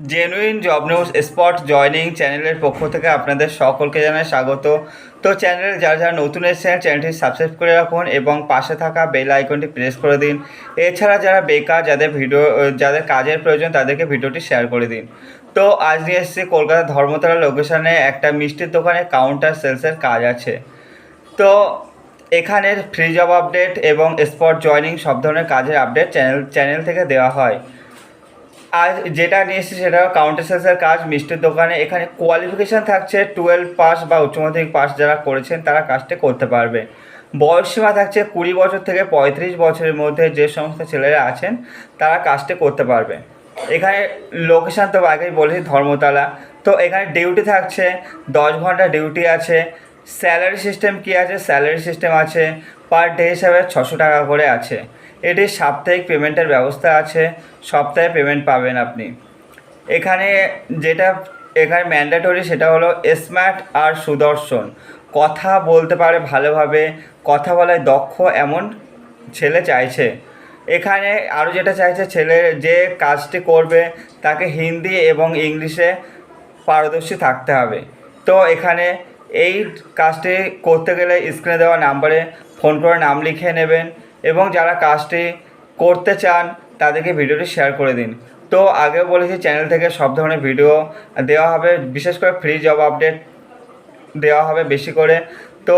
Genuine job news spot joining চ্যানেলের পক্ষ থেকে আপনাদের সকলকে জানাই স্বাগত। তো চ্যানেলে যারা যারা নতুন এসেছেন চ্যানেলটি সাবস্ক্রাইব করে রাখুন এবং পাশে থাকা বেল আইকনটি প্রেস করে দিন। এছাড়া যারা বেকার, যাদের ভিডিও, যাদের কাজের প্রয়োজন, তাদেরকে ভিডিওটি শেয়ার করে দিন। তো আজ নিয়ে এসেছি কলকাতা ধর্মতলা লোকেশনে একটা মিষ্টির দোকানে কাউন্টার সেলসের কাজ আছে। তো এখানের ফ্রি জব আপডেট এবং স্পট জয়নিং সব ধরনের কাজের আপডেট চ্যানেল চ্যানেল থেকে দেওয়া হয়। আর যেটা নিয়ে এসেছি সেটা কাউন্টার কাজ, মিষ্টির দোকানে। এখানে কোয়ালিফিকেশান থাকছে টুয়েলভ পাস বা উচ্চ মাধ্যমিক পাস যারা করেছেন, তারা কাজটা করতে পারবে। বয়সসীমা থাকছে কুড়ি বছর থেকে পঁয়ত্রিশ বছরের মধ্যে যে সমস্ত ছেলেরা আছেন, তারা কাজটা করতে পারবে। এখানে লোকেশান তো আগেই বলেছি, ধর্মতলা। তো এখানে ডিউটি থাকছে, দশ ঘণ্টা ডিউটি আছে। স্যালারি সিস্টেম কী আছে? স্যালারি সিস্টেম আছে। পার ডে হিসাবে ছশো টাকা করে আছে। এটি সাপ্তাহিক পেমেন্টের ব্যবস্থা আছে, সপ্তাহে পেমেন্ট পাবেন আপনি। এখানে যেটা, এখানে ম্যান্ডেটরি সেটা হলো স্মার্ট আর সুদর্শন। কথা বলতে পারে ভালোভাবে, কথা বলায় দক্ষ এমন ছেলে চাইছে। এখানে আরও যেটা চাইছে, ছেলে যে কাজটি করবে তাকে হিন্দি এবং ইংলিশে পারদর্শী থাকতে হবে। তো এখানে এই কাজটি করতে গেলে স্ক্রিনে দেওয়া নাম্বারে ফোন করে নাম লিখে নেবেন। এবং যারা কাজটি করতে চান, তাদেরকে ভিডিওটি শেয়ার করে দিন। তো আগেও বলেছি চ্যানেল থেকে সব ধরনের ভিডিও দেওয়া হবে। বিশেষ করে ফ্রি জব আপডেট দেওয়া হবে বেশি করে। তো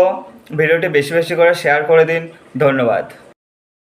ভিডিওটি বেশি বেশি করে শেয়ার করে দিন। ধন্যবাদ।